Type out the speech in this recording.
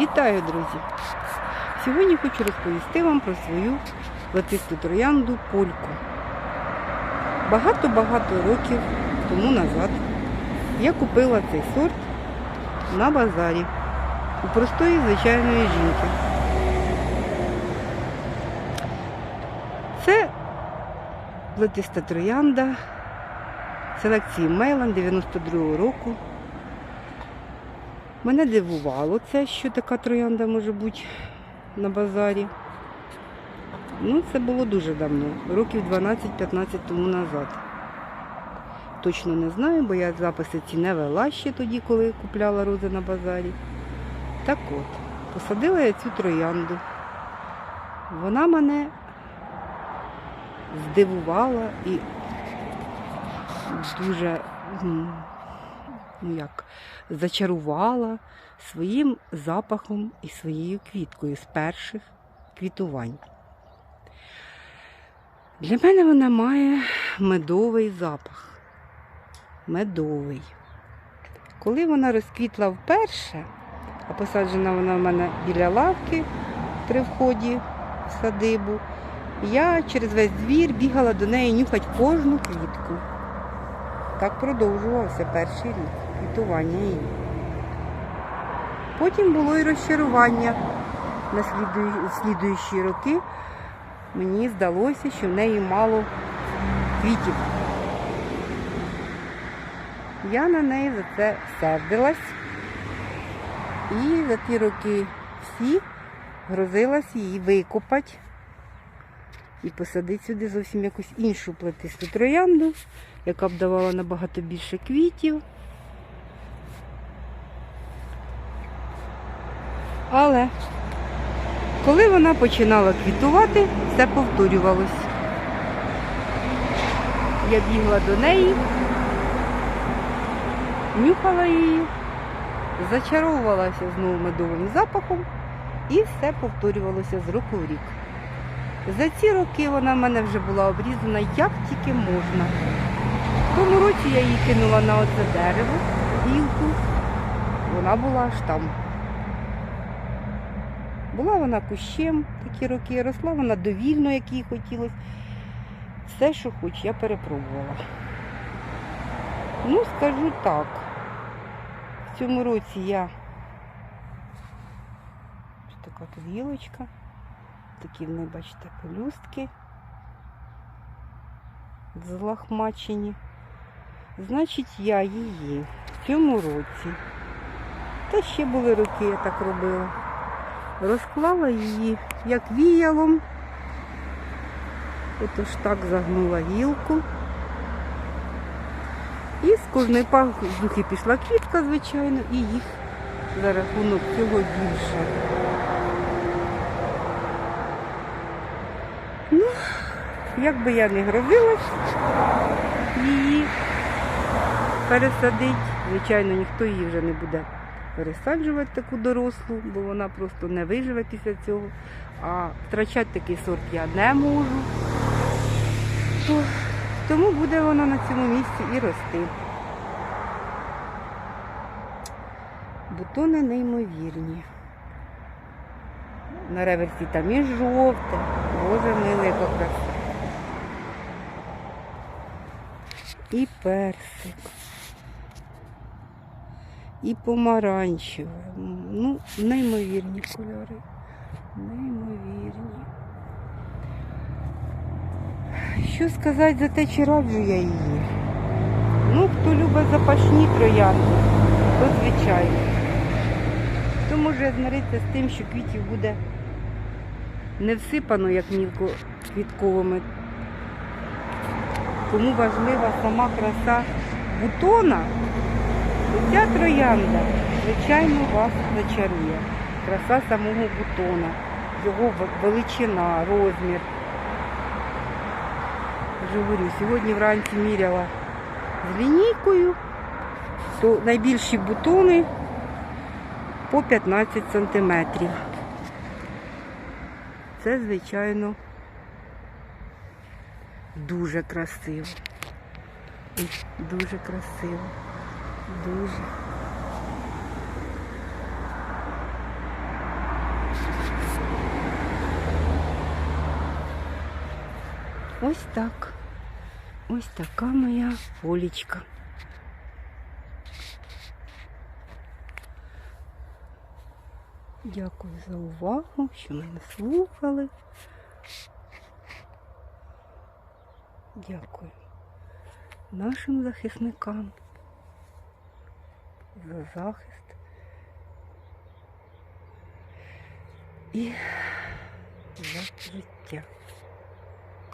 Вітаю, друзі! Сьогодні хочу розповісти вам про свою плетисту троянду польку. Багато-багато років тому назад я купила цей сорт на базарі у простої звичайної жінки. Це плетиста троянда селекції Мейлан 92-го року. Мене дивувало це, що така троянда може бути на базарі. Ну, це було дуже давно, років 12-15 тому назад. Точно не знаю, бо я записи ці не вела ще тоді, коли купляла рози на базарі. Так от, посадила я цю троянду. Вона мене здивувала і дуже ну як, зачарувала своїм запахом і своєю квіткою з перших квітувань. Для мене вона має медовий запах. Медовий. Коли вона розквітла вперше, а посаджена вона в мене біля лавки при вході в садибу, я через весь двір бігала до неї нюхати кожну квітку. Так продовжувався перший рік квітування її. Потім було і розчарування. На слідуючі, роки мені здалося, що в неї мало квітів. Я на неї за це сердилась. І за ті роки всі грозилась її викопати і посадити сюди зовсім якусь іншу плетисту троянду, яка б давала набагато більше квітів. Але коли вона починала квітувати, все повторювалось. Я бігла до неї, нюхала її, зачаровувалася знову медовим запахом і все повторювалося з року в рік. За ці роки вона в мене вже була обрізана як тільки можна. Тому році я її кинула на оце дерево, гілку. Вона була аж там. Була вона кущем такі роки, росла вона довільно, як їй хотілося. Все, що хоч, я перепробувала. Ну, скажу так. В цьому році я ось така тут гілочка. Такі в неї, бачите, пелюстки злахмачені. Значить, я її в цьому році, та ще були роки, я так робила, розклала її як віялом. Отож так загнула гілку. І з кожної пазухи пішла квітка, звичайно, і їх за рахунок цього більше. Ну, як би я не грозилась її пересадити, звичайно, ніхто її вже не буде пересаджувати таку дорослу, бо вона просто не виживе після цього. А втрачати такий сорт я не можу. То- Тому буде вона на цьому місці і рости. Бутони неймовірні. На реверсі там і жовте. Боже милий, яка краса. І персик. І помаранчеве. Ну, неймовірні кольори. Неймовірні. Що сказати за те, чи раджу я її? Ну, хто любить запашні троянди, то звичайно. Хто може змиритися з тим, що квітів буде не всипано, як мілко квітковими. Кому важлива сама краса бутона, то ця троянда, звичайно, вас зачарує. Краса самого бутона, його величина, розмір. Вже говорю, сьогодні вранці міряла з лінійкою, то найбільші бутони по 15 сантиметрів. Це, звичайно, дуже красиво. Дуже красиво. Дуже. Ось так. Ось така моя полічка. Дякую за увагу, що мене слухали. Дякую нашим захисникам за захист і за життя.